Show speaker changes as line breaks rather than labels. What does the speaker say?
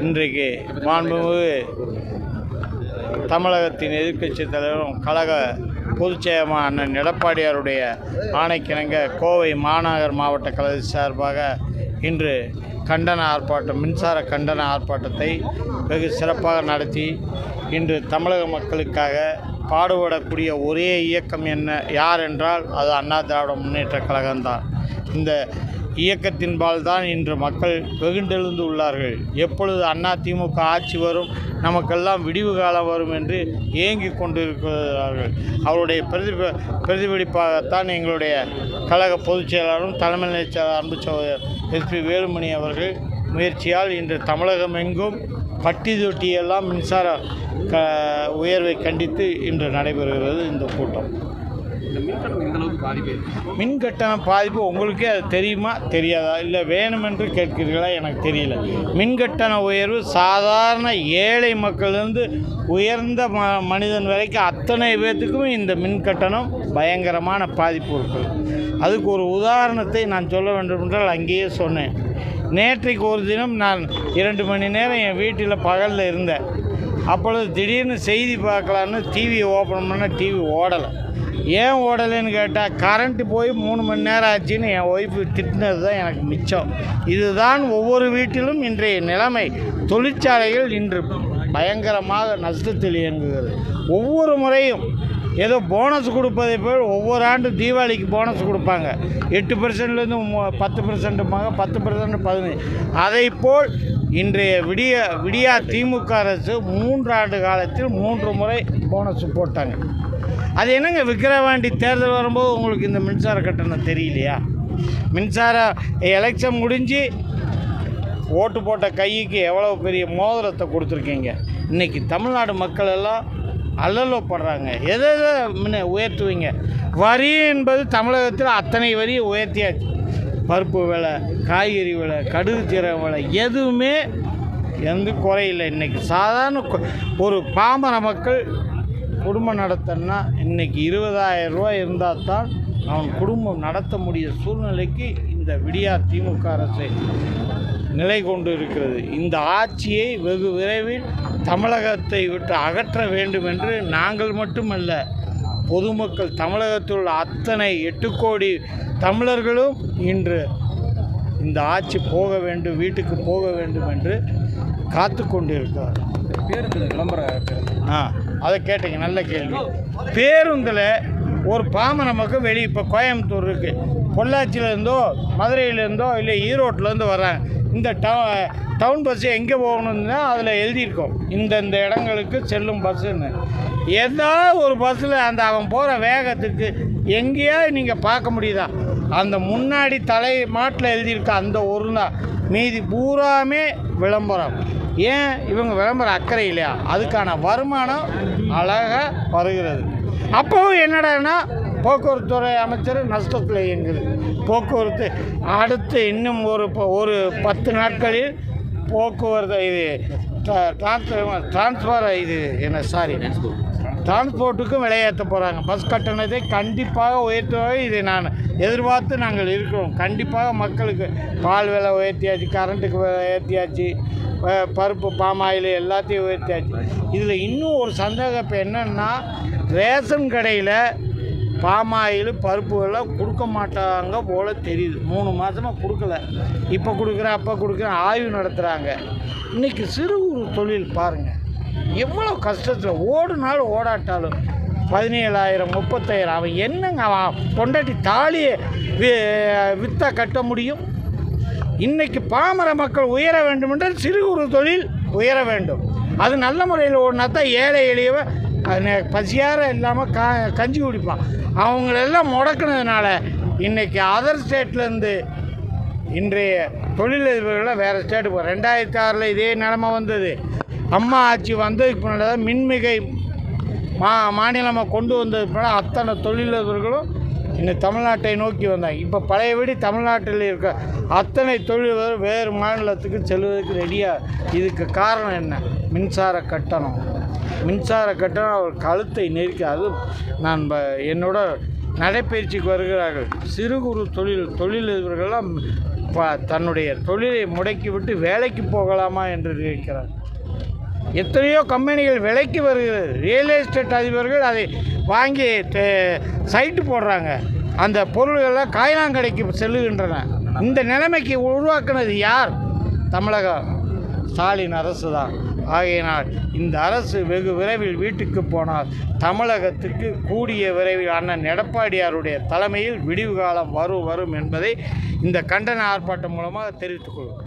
இன்றைக்கு மாண்புமிகு தமிழகத்தின் எதிர்க்கட்சி தலைவரும் கழக பொதுச்செயலர் அண்ணன் எடப்பாடியாருடைய ஆணைக்கிணங்க கோவை மாநகர் மாவட்ட கழக சார்பாக இன்று கண்டன ஆர்ப்பாட்டம் மின்சார கண்டன ஆர்ப்பாட்டத்தை வெகு சிறப்பாக நடத்தி இன்று தமிழக மக்களுக்காக பாடுபடக்கூடிய ஒரே இயக்கம் என்ன? யார் என்றால் அது அண்ணா திராவிட முன்னேற்ற கழகம்தான். இந்த இயக்கத்தின்பால் தான் இன்று மக்கள் வெகுண்டெழுந்து உள்ளார்கள். எப்பொழுது அண்ணா திமுக ஆட்சி வரும் நமக்கெல்லாம் விடிவு காலம் வரும் என்று ஏங்கி கொண்டிருக்கிறார்கள். அவருடைய பிரதிப பிரதிபலிப்பாகத்தான் எங்களுடைய கழக பொதுச் செயலாளரும் தலைமை நிலைச் செயலாளர் அன்பு சகோதரர் எஸ்பி வேலுமணி அவர்கள் முயற்சியால் இன்று தமிழகம் எங்கும் பட்டி தொட்டியெல்லாம் மின்சார க உயர்வை கண்டித்து இன்று நடைபெறுகிறது இந்த கூட்டம்.
இந்த மின்கட்டணம் இந்த அளவுக்கு பாதிப்பு
மின் கட்டண பாதிப்பு உங்களுக்கே அது தெரியுமா? தெரியாதா? இல்லை வேணுமென்று கேட்கிறீர்களா? எனக்கு தெரியல. மின் கட்டண உயர்வு சாதாரண ஏழை மக்கள்லேருந்து உயர்ந்த ம மனிதன் வரைக்கும் அத்தனை பேர்த்துக்கும் இந்த மின் கட்டணம் பயங்கரமான பாதிப்பு இருக்குது அதுக்கு ஒரு உதாரணத்தை நான் சொல்ல வேண்டும் என்றால் அங்கேயே சொன்னேன். நேற்றைக்கு ஒரு தினம் நான் இரண்டு மணி நேரம் என் வீட்டில் பகலில் இருந்தேன். அப்பொழுது திடீர்னு செய்தி பார்க்கலான்னு டிவி ஓப்பன் பண்ணால் டிவி ஓடலை. ஏன் ஓடலைன்னு கேட்டால் கரண்ட்டு போய் மூணு மணி நேரம் ஆச்சுன்னு என் ஒய்ஃபு திட்டினது தான் எனக்கு மிச்சம். இதுதான் ஒவ்வொரு வீட்டிலும் இன்றைய நிலைமை. தொழிற்சாலைகள் இன்று பயங்கரமாக நஷ்டத்தில் இயங்குகிறது. ஒவ்வொரு முறையும் ஏதோ போனஸ் கொடுப்பதை போல் ஒவ்வொரு ஆண்டு தீபாவளிக்கு போனஸ் கொடுப்பாங்க. எட்டு பர்சன்ட்லேருந்து பத்து பர்சன்ட்டுப்பாங்க பத்து பர்சன்ட் பதினஞ்சு அதை போல் இன்றைய விடிய விடியா திமுக அரசு மூன்றாண்டு காலத்தில் மூன்று முறை போனஸ் போட்டாங்க. அது என்னங்க விக்கிரவாண்டி தேர்தல் வரும்போது உங்களுக்கு இந்த மின்சார கட்டணம் தெரியலையா? மின்சார எலெக்ஷன் முடிஞ்சு ஓட்டு போட்ட கைக்கு எவ்வளோ பெரிய மோதிரத்தை கொடுத்துருக்கீங்க? இன்றைக்கி தமிழ்நாடு மக்கள் எல்லாம் அல்லலப்படுறாங்க. எதை எதை முன்ன உயர்த்துவீங்க? வரி என்பது தமிழகத்தில் அத்தனை வரியை உயர்த்தியாச்சு. பருப்பு விலை காய்கறி விலை கடுகு சீரக விலை எதுவுமே எந்த குறையில்லை இன்றைக்கி சாதாரண ஒரு பாமர மக்கள் குடும்பம் நடத்தன்னா இன்றைக்கி இருபதாயிரம் ரூபாய் இருந்தால் தான் அவன் குடும்பம் நடத்த முடிய சூழ்நிலைக்கு இந்த விடியா திமுக அரசு நிலை கொண்டு இருக்கிறது. இந்த ஆட்சியை வெகு விரைவில் தமிழகத்தை விட்டு அகற்ற வேண்டும் என்று நாங்கள் மட்டுமல்ல பொதுமக்கள் தமிழகத்தில் உள்ள அத்தனை எட்டு கோடி தமிழர்களும் இன்று இந்த ஆட்சி போக வேண்டும் வீட்டுக்கு போக வேண்டும் என்று காத்து கொண்டிருக்கிறார்
பேருந்து விளம்பர
ஆ அதை கேட்டீங்க நல்ல கேள்வி. பேருந்தில் ஒரு பாமர மக்கள் வெளியே இப்போ கோயம்புத்தூர் இருக்குது பொள்ளாச்சியிலேருந்தோ மதுரையிலேருந்தோ இல்லை ஈரோட்டிலேருந்து வர்றாங்க. இந்த டவு டவுன் பஸ்ஸு எங்கே போகணுன்னா அதில் எழுதியிருக்கோம். இந்தந்த இடங்களுக்கு செல்லும் பஸ்ஸுன்னு ஏதாவது ஒரு பஸ்ஸில் அந்த அவன் போகிற வேகத்துக்கு எங்கேயாவது நீங்கள் பார்க்க முடியுதா? அந்த முன்னாடி தலை மாட்டில் எழுதியிருக்க அந்த ஒரு நாள் மீதி பூராமே விளம்பரம். ஏன்? இவங்க விளம்பரம் அக்கறை இல்லையா? அதுக்கான வருமானம் அழகாக வருகிறது. அப்போவும் என்னடான்னா போக்குவரத்துறை அமைச்சர் நஷ்டத்தில் இயங்குது. போக்குவரத்து அடுத்து இன்னும் ஒரு ப- ஒரு பத்து நாட்களில் போக்குவரத்து இது டிரான்ஸ்ஃபர் டிரான்ஸ்ஃபர் இது என்ன சாரி. டிரான்ஸ்போர்ட்டுக்கும் விலையேற்ற போகிறாங்க பஸ் கட்டணத்தை கண்டிப்பாக உயர்த்துவாங்க இதை நான் எதிர்பார்த்து நாங்கள் இருக்கிறோம். கண்டிப்பாக மக்களுக்கு பால் விலை உயர்த்தியாச்சு கரண்ட்டுக்கு விலை உயர்த்தியாச்சு பருப்பு பாமாயில் எல்லாத்தையும் உயர்த்தியாச்சு. இதில் இன்னும் ஒரு சந்தேகம் இப்போ என்னென்னா ரேஷன் கடையில் பாமாயில் பருப்பு எல்லாம் கொடுக்க மாட்டாங்க போல் தெரியுது. மூணு மாதமாக கொடுக்கல. இப்போ கொடுக்குறேன் அப்போ கொடுக்குறேன் ஆய்வு நடத்துகிறாங்க இன்றைக்கி சிறு தொழில் பாருங்கள் எவ்வளோ கஷ்டத்தில் ஓடுனாலும் ஓடாட்டாலும் பதினேழாயிரம் முப்பத்தாயிரம் அவன் என்னங்க அவன் பொண்டாட்டி தாலியை வி விற்றா கட்ட முடியும்? இன்றைக்கி பாமர மக்கள் உயர வேண்டும் என்றால் சிறு குறு தொழில் உயர வேண்டும். அது நல்ல முறையில் ஓடினா தான் ஏழை எளியவன் பசியார இல்லாமல் கா கஞ்சி குடிப்பான். அவங்களெல்லாம் முடக்குனதுனால இன்றைக்கி அதர் ஸ்டேட்லேருந்து இன்றைய தொழிலதிபர்கள்லாம் வேறு ஸ்டேட்டு போ ரெண்டாயிரத்தி ஆறில் இதே நிலமை வந்தது. அம்மா ஆட்சி வந்ததுக்கு பின்னால் தான் மின்மிகை மா மாநிலமாக கொண்டு வந்ததுக்கு பின்னால் அத்தனை தொழிலதிபர்களும் இந்த தமிழ்நாட்டை நோக்கி வந்தாங்க. இப்போ பழையபடி தமிழ்நாட்டில் இருக்க அத்தனை தொழிலதிபர் வேறு மாநிலத்துக்கு செல்வதற்கு ரெடியாக இதுக்கு காரணம் என்ன? மின்சார கட்டணம். மின்சார கட்டணம் அவர் கழுத்தை நெருக்காது நான் என்னோட நடைப்பயிற்சிக்கு வருகிறார்கள். சிறு குறு தொழில் தொழிலதிபர்கள்லாம் ப தன்னுடைய தொழிலை முடக்கிவிட்டு வேலைக்கு போகலாமா என்று இருக்கிறார் எத்தனையோ கம்பெனிகள் விலைக்கு வருகிறது. ரியல் எஸ்டேட் அதிபர்கள் அதை வாங்கி சைட்டு போடுறாங்க. அந்த பொருள்கள்லாம் காய்லாங்கடைக்கு செல்லுகின்றன. இந்த நிலைமைக்கு உருவாக்குனது யார்? தமிழகம். ஸ்டாலின் அரசு தான். ஆகையினால் இந்த அரசு வெகு விரைவில் வீட்டுக்கு போனால் தமிழகத்துக்கு கூடிய விரைவில் அண்ணன் எடப்பாடியாருடைய தலைமையில் விடிவு காலம் வரும் வரும் என்பதை இந்த கண்டன ஆர்ப்பாட்டம் மூலமாக தெரிவித்துக் கொள்கிறோம்.